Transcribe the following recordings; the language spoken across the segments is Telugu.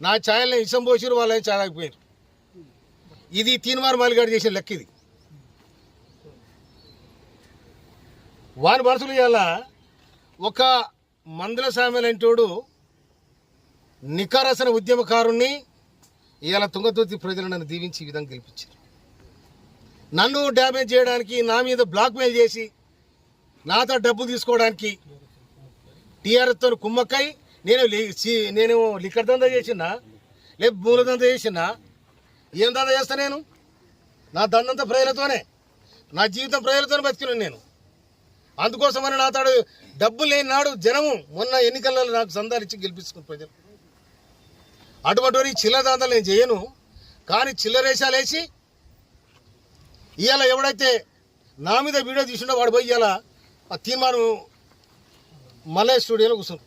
నా ఛాయల్ని ఇసం పోసిరు వాళ్ళని ఛాయ్ ఇది తీన్మార్ మాలిగాడు చేసిన లెక్క ఇది. వాని మనసులు ఇవాళ ఒక మందుల సామెలంటోడు నికారసన ఉద్యమకారుణ్ణి ఇవాళ తుంగతుర్తి ప్రజలు నన్ను దీవించి ఈ విధంగా గెలిపించారు. నన్ను డ్యామేజ్ చేయడానికి నా మీద బ్లాక్మెయిల్ చేసి నాతో డబ్బు తీసుకోవడానికి టీఆర్ఎస్తో కుమ్మక్కై నేను నేను లిక్కర్ దందా చేసినా లేదు పూల దందా చేసినా ఏం దందా చేస్తా నేను? నా దందంతా ప్రజలతోనే నా జీవితం ప్రజలతోనే బతికినాను నేను. అందుకోసమని నా తాడు డబ్బు లేని నాడు జనము మొన్న ఎన్నికలలో నాకు సందాలు ఇచ్చి గెలిపించుకున్న ప్రజలు. అటువంటి చిల్లర దందాలు నేను చేయను కానీ చిల్లరేషాలు వేసి ఇవాళ ఎవడైతే నా మీద వీడియో తీసిండో వాడు పోయి ఇవాళ ఆ తీర్మానం మలయ స్టూడియోలో కూర్చున్నాడు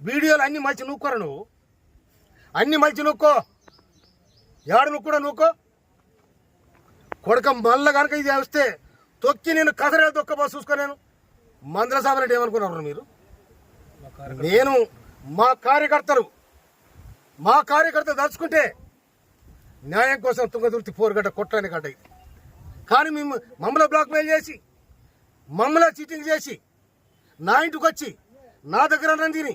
వీడియోలు అన్ని మలిచి నూక్కోరా నువ్వు? అన్ని మలిచి నూక్కో. ఏడు నువ్వు కూడా నూక్కో. కొడక మళ్ళా కనుక ఇది వస్తే తొక్కి నేను కసరే తొక్కబో చూసుకో నేను మందల సాబరెడ్డి ఏమనుకున్నారు మీరు? నేను మా కార్యకర్తలు. మా కార్యకర్త దలుచుకుంటే న్యాయం కోసం తుంగదుర్తి పోరుగడ్డ కొట్టడానికి గడ్డ ఇది కానీ మేము మమ్మల్ని బ్లాక్మెయిల్ చేసి మమ్మల్ని చీటింగ్ చేసి నా ఇంటికి వచ్చి నా దగ్గర నందిని తిని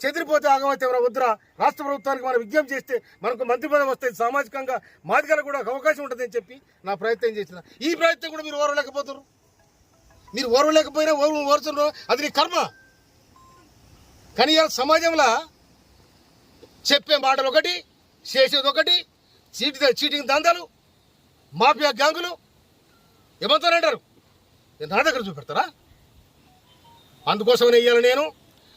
చెదిరిపోతే ఆగమైతే మన వద్దురా? రాష్ట్ర ప్రభుత్వానికి మనం విజ్ఞప్తి చేస్తే మనకు మంత్రి పదవి వస్తే సామాజికంగా మాదిగలకు కూడా ఒక అవకాశం ఉంటుందని చెప్పి నా ప్రయత్నం చేసిన ఈ ప్రయత్నం కూడా మీరు ఓరలేకపోతారు మీరు ఓర్వలేకపోయినా ఓర్వ ఓరుతున్నారు అది నీ కర్మ. కానీ సమాజంలో చెప్పే మాటలు ఒకటి చేసేది ఒకటి చీటి చీటింగ్ దందాలు మాఫియా గ్యాంగులు ఏమంటారంటారు? నా దగ్గర చూపెడతారా? అందుకోసమనే ఇవాళ నేను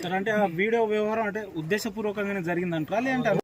సార్ అంటే ఆ వీడియో వ్యవహారం అంటే ఉద్దేశపూర్వకంగానే జరిగిందంటారా? లేదంటే